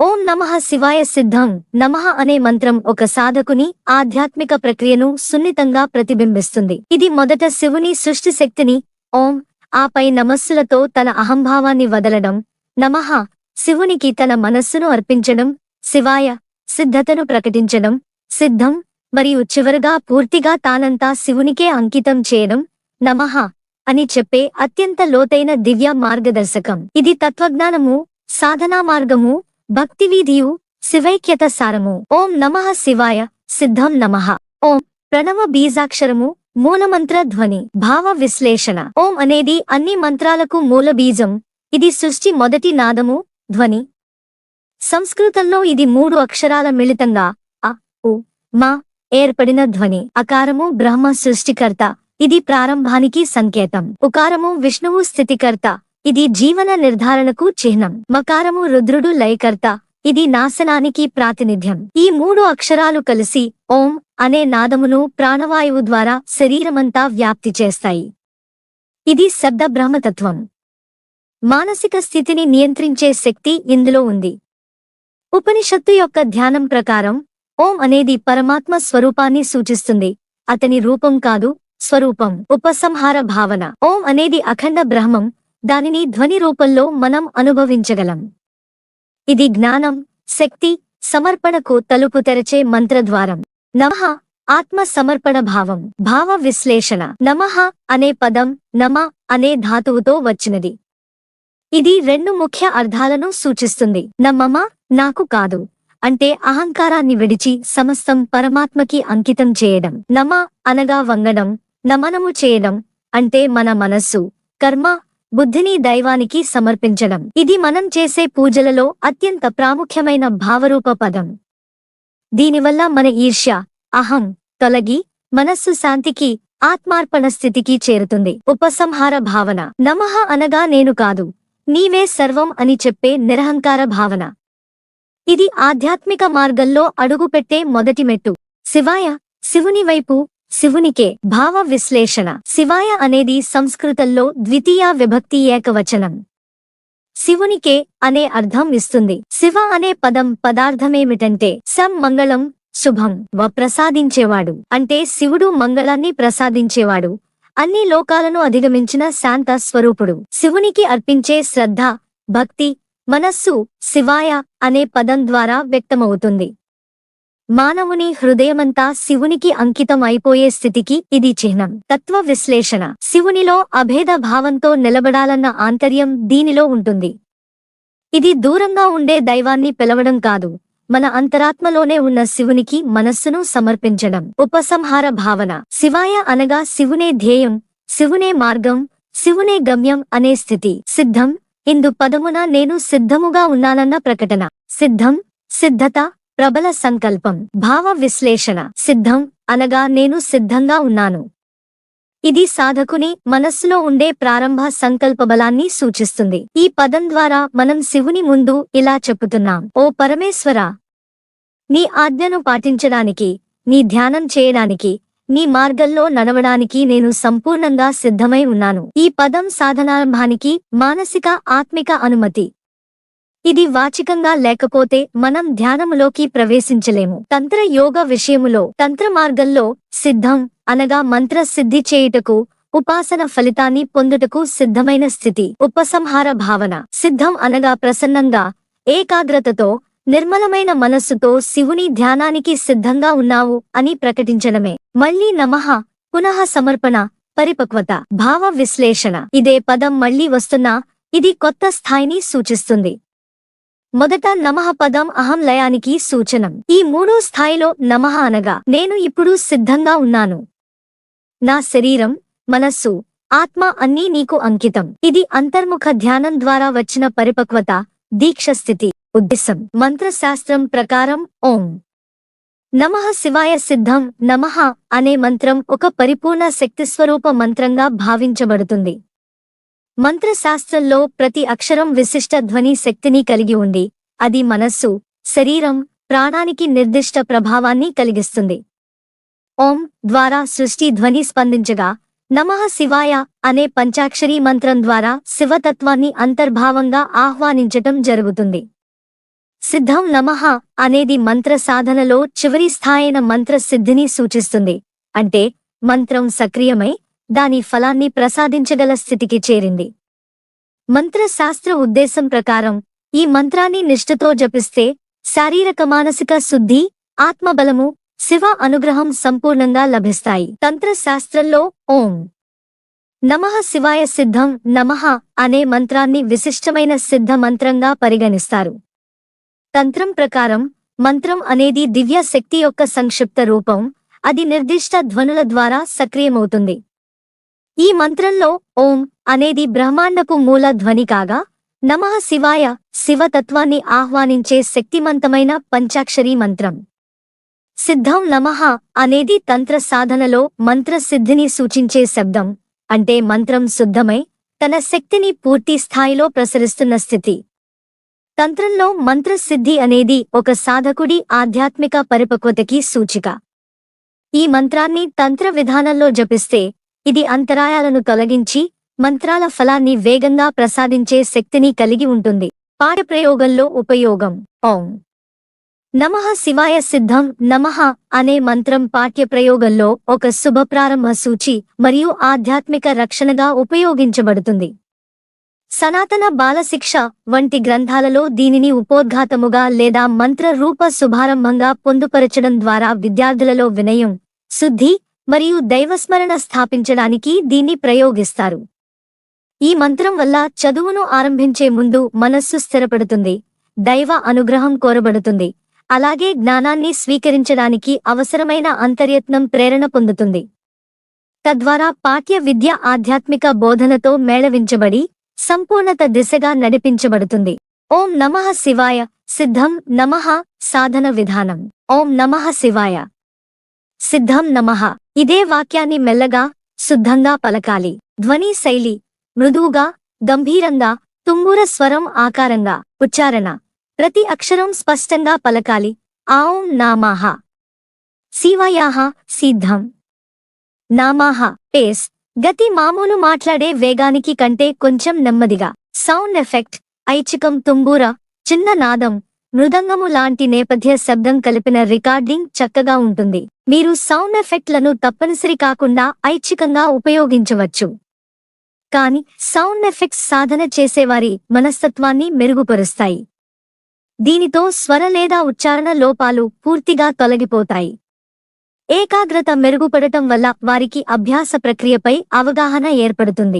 ఓం నమః శివాయ సిద్ధం. నమః అనే మంత్రం ఒక సాధకుని ఆధ్యాత్మిక ప్రక్రియను సున్నితంగా ప్రతిబింబిస్తుంది. ఇది మొదట శివుని సృష్టి శక్తిని ఓం ఆపై నమస్సులతో తన అహంభావాన్ని వదలడం నమః శివునికి తన మనస్సును అర్పించడం శివాయ సిద్ధతను ప్రకటించడం సిద్ధం మరియు చివరగా పూర్తిగా తానంతా శివునికే అంకితం చేయడం నమః అని చెప్పే అత్యంత లోతైన దివ్య మార్గదర్శకం. ఇది తత్వజ్ఞానము సాధనా మార్గము భక్తివీధియు శివైక్యత సారము ఓం నమః శివాయ సిద్ధం నమః. ఓం ప్రణవ బీజాక్షరము మూలమంత్ర ధ్వని భావ విశ్లేషణ. ఓం అనేది అన్ని మంత్రాలకు మూల బీజం. ఇది సృష్టి మొదటి నాదము ధ్వని. సంస్కృతంలో ఇది మూడు అక్షరాల మిళితంగా అ ఉ మా ఏర్పడిన ధ్వని. అకారము బ్రహ్మ సృష్టికర్త. ఇది ప్రారంభానికి సంకేతం. ఉకారము విష్ణువు స్థితికర్త. ఇది జీవన నిర్ధారణకు చిహ్నం. మకారము రుద్రుడు లయకర్త. ఇది నాశనానికి ప్రాతినిధ్యం. ఈ మూడు అక్షరాలు కలిసి ఓం అనే నాదమును ప్రాణవాయువు ద్వారా శరీరమంతా వ్యాప్తి చేస్తాయి. ఇది శబ్ద బ్రహ్మతత్వం. మానసిక స్థితిని నియంత్రించే శక్తి ఇందులో ఉంది. ఉపనిషత్తు యొక్క ధ్యానం ప్రకారం ఓం అనేది పరమాత్మ స్వరూపాన్ని సూచిస్తుంది. అతని రూపం కాదు స్వరూపం. ఉపసంహార భావన. ఓం అనేది అఖండ బ్రహ్మం దానిని ధ్వని రూపంలో మనం అనుభవించగలం. ఇది జ్ఞానం శక్తి సమర్పణకు తలుపు తెరచే మంత్రద్వారం. నమః ఆత్మ సమర్పణ భావం భావ విశ్లేషణ. నమః అనే పదం నమ అనే ధాతువుతో వచ్చినది. ఇది రెండు ముఖ్య అర్థాలను సూచిస్తుంది. నమ్మమ నాకు కాదు అంటే అహంకారాన్ని విడిచి సమస్తం పరమాత్మకి అంకితం చేయడం. నమ అనగా వంగడం నమనము చేయడం అంటే మన మనస్సు కర్మ బుద్ధిని దైవానికి సమర్పించడం. ఇది మనం చేసే పూజలలో అత్యంత ప్రాముఖ్యమైన భావరూప పదం. దీనివల్ల మన ఈర్ష్య అహం తొలగి మనస్సు శాంతికి ఆత్మార్పణ స్థితికి చేరుతుంది. ఉపసంహార భావన. నమః అనగా నేను కాదు నీవే సర్వం అని చెప్పే నిరహంకార భావన. ఇది ఆధ్యాత్మిక మార్గంలో అడుగుపెట్టే మొదటి మెట్టు. శివాయ శివుని వైపు శివునికే భావ విశ్లేషణ శివాయ అనేది సంస్కృతంలో ద్వితీయ విభక్తి ఏకవచనం. శివునికే అనే అర్థం ఇస్తుంది. శివ అనే పదం పదార్థమేమిటంటే సం మంగళం శుభం వ ప్రసాదించేవాడు. అంటే శివుడు మంగళాన్ని ప్రసాదించేవాడు. అన్ని లోకాలను అధిగమించిన శాంత స్వరూపుడు. శివునికి అర్పించే శ్రద్ధ భక్తి మనస్సు శివాయ అనే పదం ద్వారా వ్యక్తమవుతుంది. మానవుని హృదయమంతా శివునికి అంకితం అయిపోయే స్థితికి ఇది చిహ్నం. తత్వ విశ్లేషణ. శివునిలో అభేద భావంతో నిలబడాలన్న ఆంతర్యం దీనిలో ఉంటుంది. ఇది దూరంగా ఉండే దైవాన్ని పిలవడం కాదు. మన అంతరాత్మలోనే ఉన్న శివునికి మనస్సును సమర్పించడం. ఉపసంహార భావన. శివాయ అనగా శివునే ధ్యేయం శివునే మార్గం శివునే గమ్యం అనే స్థితి. సిద్ధం. ఇందు పదమున నేను సిద్ధముగా ఉన్నానన్న ప్రకటన. సిద్ధం. సిద్ధత. ప్రబల సంకల్పం భావ విశ్లేషణ సిద్ధం అనగా నేను సిద్ధంగా ఉన్నాను. ఇది సాధకుని మనస్సులో ఉండే ప్రారంభ సంకల్ప బలాన్ని సూచిస్తుంది. ఈ పదం ద్వారా మనం శివుని ముందు ఇలా చెప్పుతున్నాం. ఓ పరమేశ్వర! నీ ఆజ్ఞను పాటించడానికి నీ ధ్యానం చేయడానికి నీ మార్గంలో నడవడానికి నేను సంపూర్ణంగా సిద్ధమై ఉన్నాను. ఈ పదం సాధనారంభానికి మానసిక ఆత్మిక అనుమతి. ఇది వాచికంగా లేకపోతే మనం ధ్యానములోకి ప్రవేశించలేము. తంత్ర యోగ విషయములో తంత్ర మార్గంలో సిద్ధం అనగా మంత్ర సిద్ధి చేయుటకు ఉపాసన ఫలితాన్ని పొందుటకు సిద్ధమైన స్థితి. ఉపసంహార భావన. సిద్ధం అనగా ప్రసన్నంగా ఏకాగ్రతతో నిర్మలమైన మనస్సుతో శివుని ధ్యానానికి సిద్ధంగా ఉన్నావు అని ప్రకటించడమే. మళ్ళీ నమః పునః సమర్పణ పరిపక్వత. భావ విశ్లేషణ. ఇదే పదం మళ్ళీ వస్తున్నా ఇది కొత్త స్థాయిని సూచిస్తుంది. మొదట నమః పదం అహం లయానికి సూచనం. ఈ మూడో స్థాయిలో నమః అనగా నేను ఇప్పుడు సిద్ధంగా ఉన్నాను. నా శరీరం మనస్సు ఆత్మ అన్నీ నీకు అంకితం. ఇది అంతర్ముఖ ధ్యానం ద్వారా వచ్చిన పరిపక్వత దీక్ష స్థితి ఉద్దేశం. మంత్రశాస్త్రం ప్రకారం ఓం. నమః శివాయ సిద్ధం నమః అనే మంత్రం ఒక పరిపూర్ణ శక్తిస్వరూప మంత్రంగా భావించబడుతుంది. మంత్రశాస్త్రంలో ప్రతి అక్షరం విశిష్ట ధ్వని శక్తిని కలిగి ఉంది. అది మనస్సు శరీరం ప్రాణానికి నిర్దిష్ట ప్రభావాన్ని కలిగిస్తుంది. ఓం ద్వారా సృష్టి ధ్వని స్పందించగా నమః శివాయ అనే పంచాక్షరీ మంత్రం ద్వారా శివతత్వాన్ని అంతర్భావంగా ఆహ్వానించటం జరుగుతుంది. సిద్ధం నమః అనేది మంత్ర సాధనలో చివరి స్థాయిన మంత్ర సిద్ధిని సూచిస్తుంది. అంటే మంత్రం సక్రియమై దాని ఫలాన్ని ప్రసాదించగల స్థితికి చేరింది. మంత్ర శాస్త్ర ఉద్దేశం ప్రకారం ఈ మంత్రాన్ని నిష్ఠతో జపిస్తే శారీరక మానసిక శుద్ధి ఆత్మబలము శివ అనుగ్రహం సంపూర్ణంగా లభిస్తాయి. తంత్రశాస్త్రంలో ఓం నమః శివాయ సిద్ధం నమః అనే మంత్రాన్ని విశిష్టమైన సిద్ధ మంత్రంగా పరిగణిస్తారు. తంత్రం ప్రకారం మంత్రం అనేది దివ్య శక్తి యొక్క సంక్షిప్త రూపం అది నిర్దిష్ట ధ్వనుల ద్వారా సక్రియమవుతుంది. ఈ మంత్రంలో ఓం అనేది బ్రహ్మాండపు మూల ధ్వని కాగా నమః శివాయ శివతత్వాన్ని ఆహ్వానించే శక్తిమంతమైన పంచాక్షరీ మంత్రం. సిద్ధం నమః అనేది తంత్ర సాధనలో మంత్ర సిద్ధిని సూచించే శబ్దం అంటే మంత్రం శుద్ధమై తన శక్తిని పూర్తి స్థాయిలో ప్రసరిస్తున్న స్థితి. తంత్రంలో మంత్రసిద్ధి అనేది ఒక సాధకుడి ఆధ్యాత్మిక పరిపక్వతకి సూచిక. ఈ మంత్రాన్ని తంత్ర విధానంలో జపిస్తే ఇది అంతరాయాలను తొలగించి మంత్రాల ఫలాన్ని వేగంగా ప్రసాదించే శక్తిని కలిగి ఉంటుంది. పాఠప్రయోగంలో ఉపయోగం. ఓం. నమః శివాయ సిద్ధం. నమః అనే మంత్రం పాఠ్యప్రయోగంలో ఒక శుభ ప్రారంభ సూచి మరియు ఆధ్యాత్మిక రక్షణగా ఉపయోగించబడుతుంది. సనాతన బాలశిక్ష వంటి గ్రంథాలలో దీనిని ఉపోద్ఘాతముగా లేదా మంత్ర రూప శుభారంభంగా పొందుపరచడం ద్వారా విద్యార్థులలో వినయం శుద్ధి మరియు దైవస్మరణ స్థాపించడానికి దీన్ని ప్రయోగిస్తారు. ఈ మంత్రం వల్ల చదువును ఆరంభించే ముందు మనస్సు స్థిరపడుతుంది దైవ అనుగ్రహం కోరబడుతుంది అలాగే జ్ఞానాన్ని స్వీకరించడానికి అవసరమైన అంతర్యత్నం ప్రేరణ పొందుతుంది. తద్వారా పాఠ్య విద్య ఆధ్యాత్మిక బోధనతో మేళవించబడి సంపూర్ణత దిశగా నడిపించబడుతుంది. ఓం నమః శివాయ సిద్ధం నమః సాధన విధానం. ఓం నమః శివాయ. సిద్ధం నమః. ఇదే వాక్యాన్ని మెల్లగా శుద్ధంగా పలకాలి. ధ్వని శైలి మృదువుగా గంభీరంగా తుంగుర స్వరం ఆకారంగా ఉచ్చారణ. ప్రతి అక్షరం స్పష్టంగా పలకాలి. ఆం నామాహ శివయాహ సిద్ధం. నామాహ పేస్. గతి మామూలు మాట్లాడే వేగానికి కంటే కొంచెం నెమ్మదిగా. సౌండ్ ఎఫెక్ట్ ఐచ్ఛికం తుంబూర చిన్న నాదం మృదంగము లాంటి నేపథ్య శబ్దం కలిపిన రికార్డింగ్ చక్కగా ఉంటుంది. మీరు సౌండ్ ఎఫెక్ట్లను తప్పనిసరి కాకుండా ఐచ్ఛికంగా ఉపయోగించవచ్చు. కాని సౌండ్ ఎఫెక్ట్స్ సాధన చేసేవారి మనస్తత్వాన్ని మెరుగుపరుస్తాయి. దీనితో స్వర లేదా ఉచ్చారణ లోపాలు పూర్తిగా తొలగిపోతాయి. ఏకాగ్రత మెరుగుపడటం వల్ల వారికి అభ్యాస ప్రక్రియపై అవగాహన ఏర్పడుతుంది.